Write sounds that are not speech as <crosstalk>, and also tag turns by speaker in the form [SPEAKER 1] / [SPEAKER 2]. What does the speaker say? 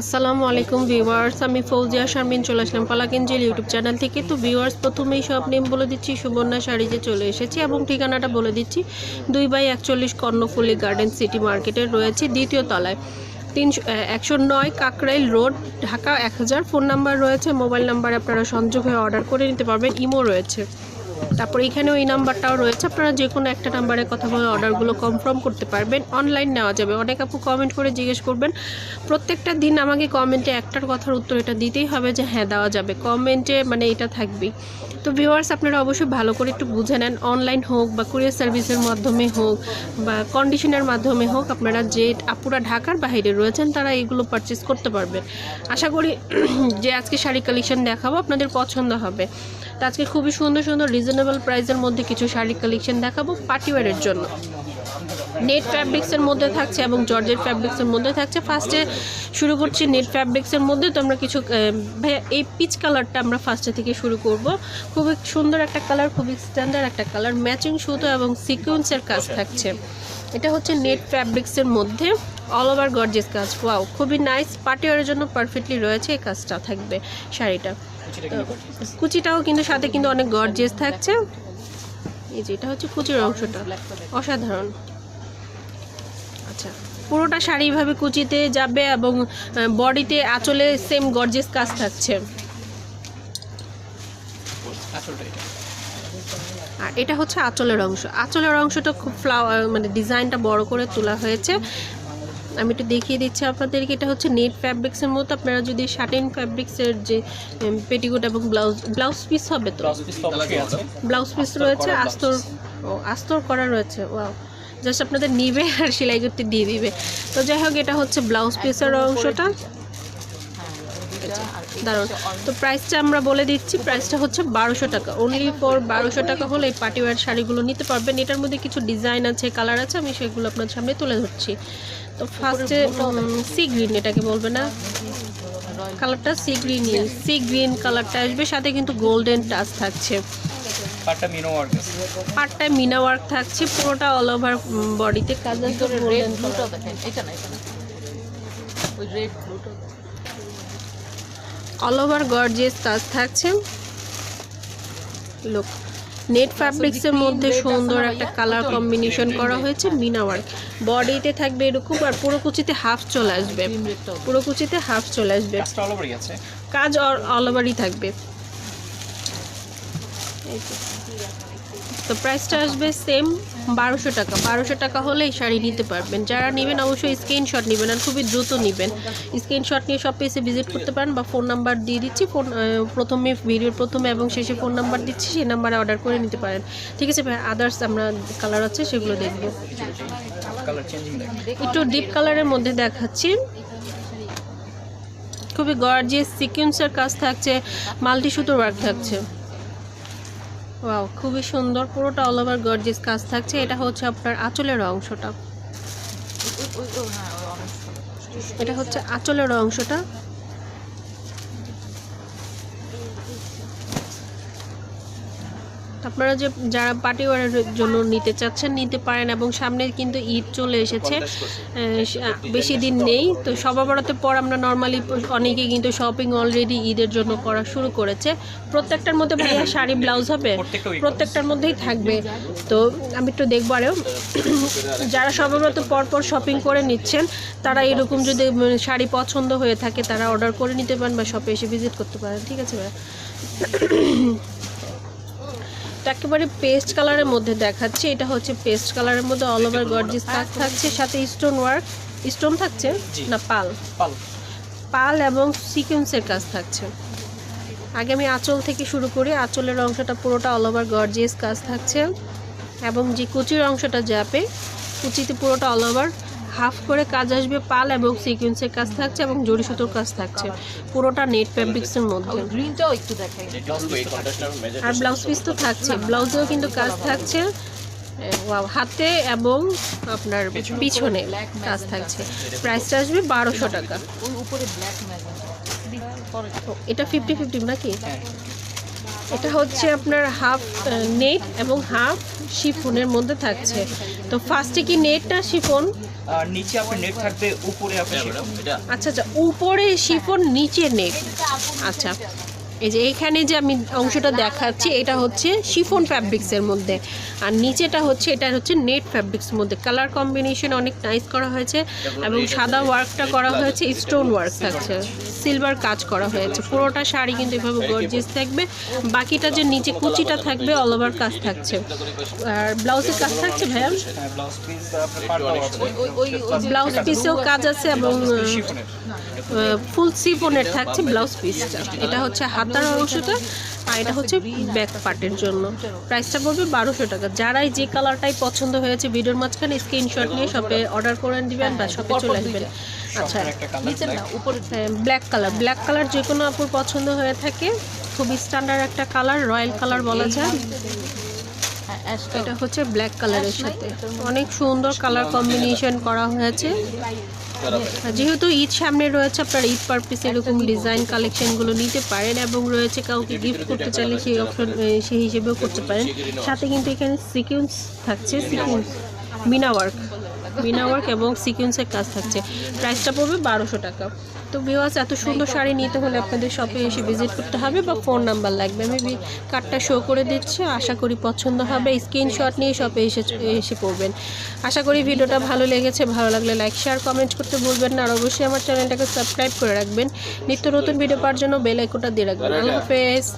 [SPEAKER 1] আসসালামু আলাইকুম ভিউয়ার্স, আমি ফৌজিয়া শারমিন চলে আসলাম পালাকেঞ্জেল ইউটিউব চ্যানেল থেকে। তো ভিউয়ার্স, প্রথমেই সব নেম বলে দিচ্ছি, সুবর্ণা শাড়িতে চলে এসেছি এবং ঠিকানাটা বলে দিচ্ছি। দুই বাই একচল্লিশ কর্ণফুলি গার্ডেন সিটি মার্কেটে রয়েছে দ্বিতীয় তলায়। তিনশো একশো নয় কাকরাইল রোড, ঢাকা এক হাজার। ফোন নাম্বার রয়েছে, মোবাইল নাম্বার আপনারা সংযোগ হয়ে অর্ডার করে নিতে পারবেন, ইমো রয়েছে। তারপর এখানেও এই নাম্বারটাও রয়েছে। আপনারা যে কোনো একটা নাম্বারে কথা বলে অর্ডারগুলো কনফার্ম করতে পারবেন। অনলাইন নেওয়া যাবে। অনেক আপু কমেন্ট করে জিজ্ঞেস করবেন, প্রত্যেকটা দিন আমাকে কমেন্টে একটার কথার উত্তর এটা দিতেই হবে যে হ্যাঁ দেওয়া যাবে। কমেন্টে মানে এটা থাকবেই। তো ভিউয়ার্স আপনারা অবশ্যই ভালো করে একটু বুঝে নেন। অনলাইন হোক বা কুরিয়ার সার্ভিসের মাধ্যমে হোক বা কন্ডিশনের মাধ্যমে হোক, আপনারা যে আপুরা ঢাকার বাইরে রয়েছেন, তারা এগুলো পারচেস করতে পারবেন। আশা করি <clears throat> যে আজকে শাড়ি কালেকশন দেখাবো, আপনাদের পছন্দ হবে। তো আজকে খুবই সুন্দর সুন্দর রিজনেবল প্রাইসের মধ্যে কিছু শাড়ি কালেকশন দেখাবো পার্টিওয়ারের জন্য। নেট ফ্যাব্রিক্সের মধ্যে থাকছে এবং জর্জের ফ্যাব্রিক্সের মধ্যে থাকছে। ফার্স্টে শুরু করছি নেট ফ্যাব্রিক্সের মধ্যে। তো আমরা কিছু এই পিচ কালারটা আমরা ফার্স্টে থেকে শুরু করব। খুবই সুন্দর একটা কালার খুবই স্ট্যান্ডার্ড একটা কালার ম্যাচিং সুতো এবং সিকোয়েন্সের কাজ থাকছে। এটা হচ্ছে নেট ফ্যাব্রিক্সের মধ্যে। অল ওভার গর্জেস কাজ। ওয়াও খুবই নাইস পার্টিওয়ারের জন্য পারফেক্টলি রয়েছে এই কাজটা, থাকবে শাড়িটা। কুচিটাও কিন্তু সাথে কিন্তু অনেক গর্জেস থাকছে। এই যে এটা হচ্ছে কুচির অংশটা। অসাধারণ। আচ্ছা পুরোটা শাড়ি এইভাবে কুচিতে যাবে এবং বডিতে আঁচলে সেম গর্জেস কাজ থাকছে। আর এটা হচ্ছে আঁচলের অংশ। আঁচলের অংশটা খুব ফ্লাওয়ার মানে ডিজাইনটা বড় করে তোলা হয়েছে। আমি একটু দেখিয়ে দিচ্ছি আপনাদেরকে এটা হচ্ছে নেট ফ্যাব্রিক্সের মতো। আপনারা যদি শার্টেন ফ্যাব্রিক্সের যে পেটিকোট এবং ব্লাউজ ব্লাউজ পিস হবে তো?
[SPEAKER 2] ব্লাউজ পিস
[SPEAKER 1] রয়েছে আস্তর ও আস্তর করা রয়েছে ওয়াও জাস্ট আপনাদের নিবে আর সেলাই করতে দিয়ে দিবে। তো যাই হোক এটা হচ্ছে ব্লাউজ পিসের অংশটা। দারুণ। তো প্রাইসটা আমরা বলে দিচ্ছি প্রাইসটা হচ্ছে বারোশো টাকা। অনলি ফর বারোশো টাকা হলে এই পার্টিওয়ার শাড়িগুলো নিতে পারবেন। এটার মধ্যে কিছু ডিজাইন আছে কালার আছে আমি সেগুলো আপনার সামনে তুলে ধরছি। তো ফার্স্টে সি গ্রিন এটাকে বলবে না? কালারটা সি গ্রিন সি গ্রিন কালারটা আসবে সাথে কিন্তু গোল্ডেন টাচ থাকছে।
[SPEAKER 2] পাটটা মিনো ওয়ার্ক
[SPEAKER 1] মিনা থাকছে পুরোটা অল ওভার বডিতে কাজ আছে গোল্ডেন
[SPEAKER 3] ব্লুটা দেখেন এটা না এটা না। ওই রেড ব্লুটা
[SPEAKER 1] অল ওভার গর্জিয়াস কাজ থাকছে লোক নেট ফ্যাব্রিক্সের মধ্যে সুন্দর একটা কালার কম্বিনেশন করা হয়েছে মিনা ওয়ার্ক বডিতে থাকবে এরকম আর পুরো কুচিতে হাফ চলে আসবে। পুরো কুচিতে হাফ চলে আসবে।
[SPEAKER 2] কাজ অল আছে।
[SPEAKER 1] কাজ অল ওভারই থাকবে। এই যে। তো প্রাইসটা আসবে সেম বারোশো টাকা। বারোশো টাকা হলে এই শাড়ি নিতে পারবেন। যারা নেবেন অবশ্যই স্ক্রিনশট নেবেন আর খুবই দ্রুত নেবেন। স্ক্রিনশট নিয়ে সব পেজে ভিজিট করতে পারেন বা ফোন নাম্বার দিয়ে দিচ্ছি। ফোন প্রথমে ভিডিওর প্রথমে এবং শেষে ফোন নাম্বার দিচ্ছি। সেই নাম্বারে অর্ডার করে নিতে পারেন। ঠিক আছে আদার্স আমরা কালার আছে সেগুলো দেখব। একটু ডিপ কালারের মধ্যে দেখাচ্ছি। খুবই গর্জিয়াস সিকোয়েন্সের কাজ থাকছে। মাল্টি সুতোর ওয়ার্ক থাকছে। ওয়াও খুবই সুন্দর পুরোটা অল ওভার গর্জিয়াস কাজ থাকছে। এটা হচ্ছে আপনার আঁচলের অংশটা।
[SPEAKER 3] হ্যাঁ
[SPEAKER 1] এটা হচ্ছে আঁচলের অংশটা। আপনারা যে যারা পার্টি ওয়ারের জন্য নিতে চাচ্ছেন নিতে পারেন এবং সামনে কিন্তু ঈদ চলে এসেছে। বেশি দিন নেই তো সবার বড়াতে পর আমরা নর্মালি অনেকে কিন্তু শপিং অলরেডি ঈদের জন্য করা শুরু করেছে। প্রত্যেকটার মধ্যে ভাইয়া শাড়ি ব্লাউজ হবে প্রত্যেকটার মধ্যেই থাকবে। তো আমি একটু দেখব আরও যারা সর্বপ্রথম পরপর শপিং করে নিচ্ছেন তারা এরকম যদি শাড়ি পছন্দ হয়ে থাকে তারা অর্ডার করে নিতে পারেন বা শপে এসে ভিজিট করতে পারেন। ঠিক আছে ভাইয়া? একেবারে পেস্ট কালারের মধ্যে দেখাচ্ছি। এটা হচ্ছে পেস্ট কালারের মধ্যে অল ওভার গর্জিস কাজ থাকছে সাথে স্টোন ওয়ার্ক স্টোন থাকছে? না পাল।
[SPEAKER 2] পাল।
[SPEAKER 1] পাল এবং সিকোয়েন্সের কাজ থাকছে। আগে আমি আঁচল থেকে শুরু করি। আঁচলের অংশটা পুরোটা অল ওভার গর্জিয়াস কাজ থাকছে। এবং যে কুচির অংশটা যাবে কুচিতে পুরোটা অল ওভার হাফ করে কাজ আসবে পাল এবং সিকোয়েন্সের কাজ থাকছে এবং জড়ি সুতোর কাজ থাকছে। পুরোটা নেট ফ্যাব্রিক্সের মধ্যে।
[SPEAKER 3] গ্রিনটাও একটু দেখাই।
[SPEAKER 1] আর ব্লাউজ পিস তো থাকছে। ব্লাউজেও কিন্তু কাজ থাকছে। হাতে এবং আপনার পিছনে। কাজ থাকছে। প্রাইসটা আসবে বারোশো টাকা। এটা ফিফটি ফিফটি নাকি?
[SPEAKER 2] হ্যাঁ।
[SPEAKER 1] এটা হচ্ছে আপনার হাফ নেট এবং হাফ শিফনের মধ্যে থাকছে। তো ফার্স্টে কি নেট না শিফন
[SPEAKER 2] নিচে আপনার নেট থাকবে উপরে আপনার
[SPEAKER 1] আচ্ছা আচ্ছা উপরে শিফন নিচে নেট। আচ্ছা এই যে এইখানে যে আমি অংশটা দেখাচ্ছি এটা হচ্ছে শিফন ফ্যাব্রিক্সের মধ্যে। আর নিচেটা হচ্ছে এটা হচ্ছে নেট ফ্যাব্রিক্সের মধ্যে। কালার কম্বিনেশন অনেক নাইস করা হয়েছে এবং সাদা ওয়ার্কটা করা হয়েছে স্টোন ওয়ার্ক থাকছে। সিলভার কাজ করা হয়েছে। পুরোটা শাড়ি কিন্তু এভাবে গর্জিয়াস থাকবে। বাকিটা যে নিচে কুচিটা থাকবে অল ওভার কাজ থাকছে। আর ব্লাউজের কাজ থাকছে ভাইয়া?
[SPEAKER 2] হ্যাঁ ব্লাউজ
[SPEAKER 1] পিসেও কাজ আছে এবং ফুল সিফনের থাকছে ব্লাউজ পিসটা এটা হচ্ছে হাতার অংশটা আর এটা হচ্ছে ব্যাক পার্টের জন্য। প্রাইসটা পড়বে বারোশো টাকা। যারাই যে কালারটাই পছন্দ হয়েছে ভিডিওর মাঝখানে স্ক্রিনশট নিয়ে শপে অর্ডার করে দিবেন বা শপে চলে আসবেন। আচ্ছা ব্ল্যাক কালার ব্ল্যাক কালার যে কোনো আপুর পছন্দ হয়ে থাকে খুবই স্ট্যান্ডার্ড একটা কালার রয়্যাল কালার বলা যায়। এটা হচ্ছে ব্ল্যাক কালারের সাথে। অনেক সুন্দর কালার কম্বিনেশন করা হয়েছে। যেহেতু ঈদ সামনে রয়েছে আপনারা ঈদ পারপিস এরকম ডিজাইন কালেকশনগুলো নিতে পারেন এবং রয়েছে কাউকে গিফট করতে চাইলে সেই অপশন সেই হিসেবেও করতে পারেন। সাথে কিন্তু এখানে সিকিউন্স থাকছে sequins meena work meena work এবং সিকুয়েন্সের কাজ থাকছে। প্রাইসটা পড়বে বারোশো টাকা। তো বিওয়াস এত সুন্দর শাড়ি নিতে হলে আপনাদের শপে এসে ভিজিট করতে হবে বা ফোন নাম্বার লাগবে। আমি বি- কার্ডটা শো করে দিচ্ছি। আশা করি পছন্দ হবে। স্ক্রিনশট নিয়ে শপে এসে এসে পড়বেন। আশা করি ভিডিওটা ভালো লেগেছে। ভালো লাগলে লাইক শেয়ার কমেন্ট করতে ভুলবেন না। আর অবশ্যই আমার চ্যানেলটাকে সাবস্ক্রাইব করে রাখবেন। নিত্য নতুন ভিডিও পাওয়ার জন্য বেল আইকনটা দিয়ে রাখবেন। আল্লাহ হাফেজ।